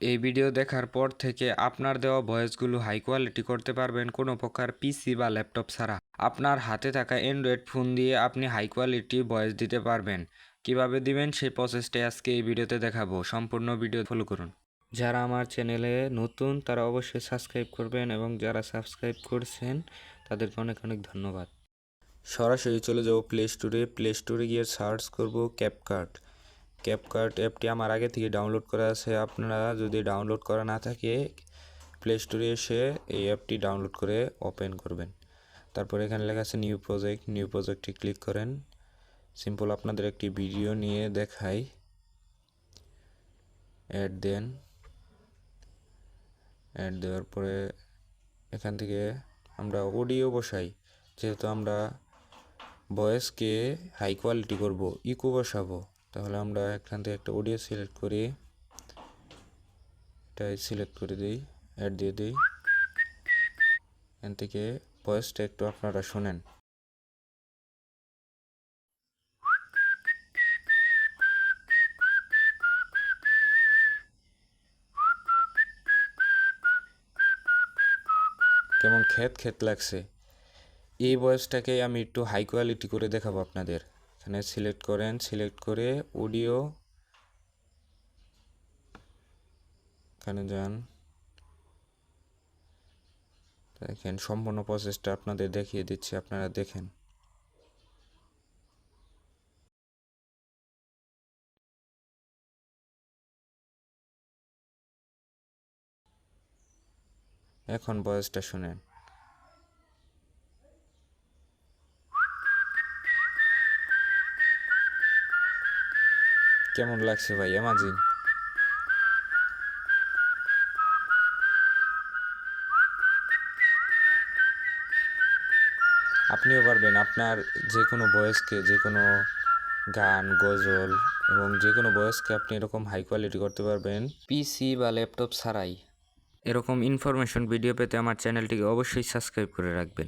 এই ভিডিও দেখার পর থেকে আপনার দেওয়া ভয়েসগুলো হাই কোয়ালিটি করতে পারবেন কোনো প্রকার পিসি বা ল্যাপটপ ছাড়া। আপনার হাতে থাকা অ্যান্ড্রয়েড ফোন দিয়ে আপনি হাই কোয়ালিটি ভয়েস দিতে পারবেন। কীভাবে দিবেন সেই প্রসেসটাই আজকে এই ভিডিওতে দেখাবো। সম্পূর্ণ ভিডিও ফলো করুন। যারা আমার চ্যানেলে নতুন, তারা অবশ্যই সাবস্ক্রাইব করবেন এবং যারা সাবস্ক্রাইব করছেন, তাদেরকে অনেক অনেক ধন্যবাদ। সরাসরি চলে যাব প্লে স্টোরে প্লে স্টোরে গিয়ে সার্চ করব ক্যাপকার্ট ক্যাপকার্ট অ্যাপটি আমার আগে থেকে ডাউনলোড করা আছে। আপনারা যদি ডাউনলোড করা না থাকে প্লে স্টোরে এসে এই অ্যাপটি ডাউনলোড করে ওপেন করবেন। তারপর এখানে লেখা আছে নিউ প্রজেক্ট নিউ প্রজেক্টে ক্লিক করেন। সিম্পল আপনাদের একটি ভিডিও নিয়ে দেখাই। অ্যাড দেন অ্যাড দেওয়ার পরে এখান থেকে আমরা অডিও বসাই। যেহেতু আমরা ভয়েসকে হাই কোয়ালিটি করব ইকো বসাবো। তাহলে আমরা এখান থেকে একটা অডিও সিলেক্ট করি। এটাই সিলেক্ট করে দিই অ্যাড দিয়ে দিই। এখান থেকে ভয়েসটা একটু আপনারা শোনেন। কেমন ক্ষেত ক্ষেত লাগছে। এই ভয়েসটাকে আমি একটু হাই কোয়ালিটি করে দেখাবো আপনাদের। এখানে সিলেক্ট করেন, সিলেক্ট করে অডিও এখানে যান। দেখেন, সম্পূর্ণ প্রসেসটা আপনাদের দেখিয়ে দিচ্ছি, আপনারা দেখেন। এখন বয়সটা শুনেন। কেমন লাগছে ভাই অ্যামাজিন আপনিও পারবেন, আপনার যে কোনো বয়সকে যে কোনো গান, গজল এবং যে কোনো বয়সকে আপনি এরকম হাই কোয়ালিটি করতে পারবেন। পিসি বা ল্যাপটপ ছাড়াই। এরকম ইনফরমেশন ভিডিও পেতে আমার চ্যানেলটিকে অবশ্যই সাবস্ক্রাইব করে রাখবেন।